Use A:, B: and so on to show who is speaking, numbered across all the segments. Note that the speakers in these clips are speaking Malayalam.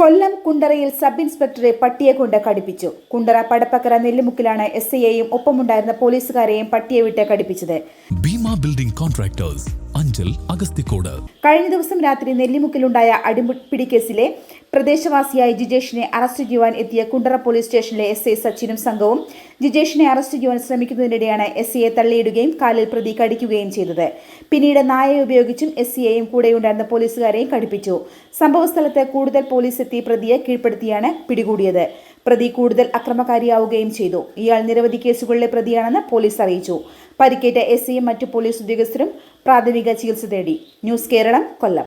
A: കൊല്ലം കുണ്ടറയിൽ സബ് ഇൻസ്പെക്ടറെ പട്ടിയെ കൊണ്ട് കടിപ്പിച്ചു. കുണ്ടറ പടപ്പക്കര നെല്ലിമുക്കിലാണ് എസ് ഐയെയും ഒപ്പമുണ്ടായിരുന്ന പോലീസുകാരെയും പട്ടിയെ വിട്ട് കടിപ്പിച്ചത്.
B: Bheema building contractors Anchal Agasthikode.
A: കഴിഞ്ഞ ദിവസം രാത്രി നെല്ലിമുക്കിലുണ്ടായ അടിപിടി കേസിലെ പ്രദേശവാസിയായ ജിജേഷിനെ അറസ്റ്റ് ചെയ്യുവാൻ എത്തിയ കുണ്ടറ പോലീസ് സ്റ്റേഷനിലെ എസ് ഐ സച്ചിനും സംഘവും ജിജേഷിനെ അറസ്റ്റ് ചെയ്യുവാൻ ശ്രമിക്കുന്നതിനിടെയാണ് എസ് സിയെ തള്ളിയിടുകയും കാലിൽ പ്രതി കടിക്കുകയും ചെയ്തത്. പിന്നീട് നായയെ ഉപയോഗിച്ചും എസ് സിയെയും കൂടെയുണ്ടായിരുന്ന പോലീസുകാരെയും കടിപ്പിച്ചു. സംഭവസ്ഥലത്ത് കൂടുതൽ പോലീസ് എത്തി പ്രതിയെ കീഴ്പ്പെടുത്തിയാണ് പിടികൂടിയത്. പ്രതി കൂടുതൽ അക്രമകാരിയാവുകയും ചെയ്തു. ഇയാൾ നിരവധി കേസുകളിലെ പ്രതിയാണെന്ന് പോലീസ് അറിയിച്ചു. പരിക്കേറ്റ എസ് സിയും മറ്റു പോലീസ് ഉദ്യോഗസ്ഥരും പ്രാഥമിക ചികിത്സ തേടി. News Keralam Kollam.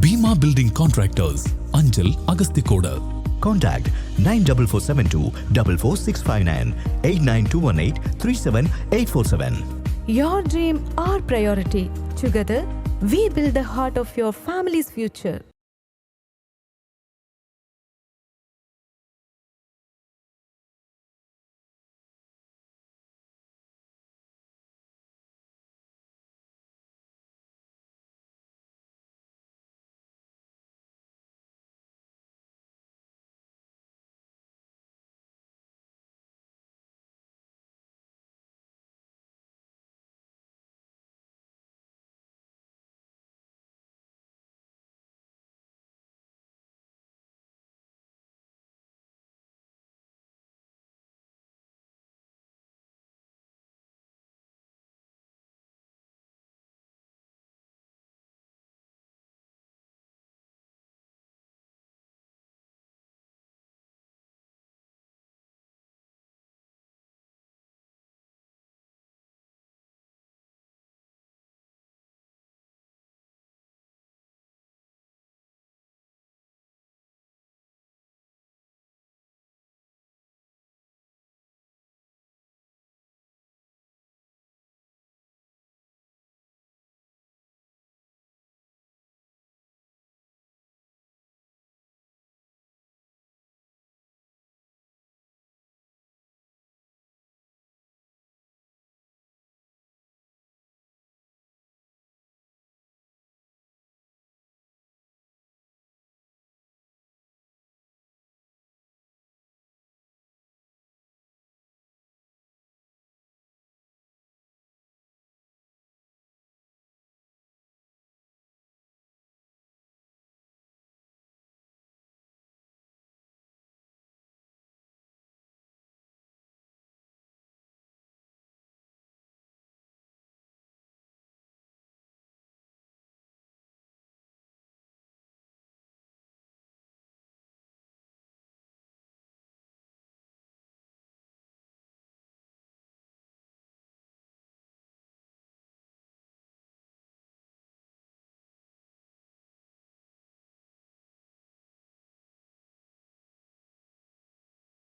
B: Bhima building contractors Anchal Agasthikode
C: Contact 94472 44659 89218 37847.
D: Your dream, our priority. Together, we build the heart of your family's future.